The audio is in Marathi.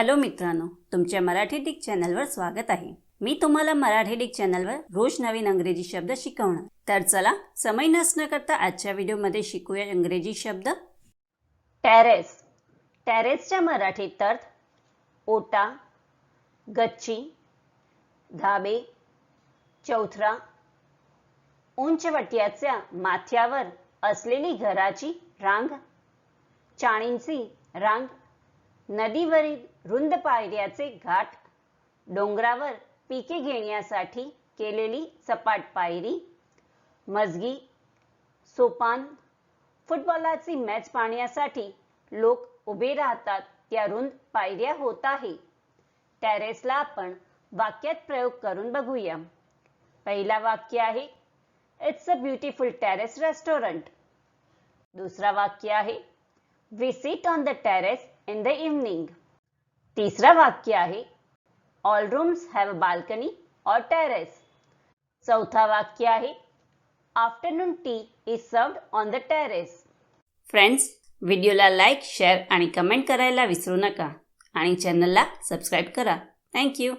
हॅलो मित्रांनो तुमच्या मराठी डिक चॅनलवर स्वागत आहे. मी तुम्हाला मराठी डिक चॅनलवर रोज नवीन अंग्रेजी शब्द शिकवणार. तर चला समय नसणं करता आजच्या व्हिडिओमध्ये शिकूया इंग्रजी शब्द. टॅरेस. टॅरेसच्या मराठीत अर्थ ओटा गच्ची धाबे चौथरा उंचवट्याच्या माथ्यावर असलेली घराची रांग चाळींची रांग नदीवरील रुंद पायऱ्याचे घाट डोंगरावर पिके घेण्यासाठी केलेली सपाट पायरी मजगी सोपान फुटबॉलाची मॅच पाहण्यासाठी लोक उभे राहतात त्या रुंद पायऱ्या होत आहे. टेरेसला आपण वाक्यात प्रयोग करून बघूया. पहिला वाक्य आहे it's a beautiful terrace restaurant दुसरा वाक्य आहे we sit on the terrace in the evening तिसरं वाक्य आहे all rooms have a balcony और टेरेस चौथा वाक्य आहे afternoon tea is served on the terrace friends व्हिडिओला लाईक शेअर आणि कमेंट करायला विसरू नका आणि चॅनलला सबस्क्राईब करा. थँक्यू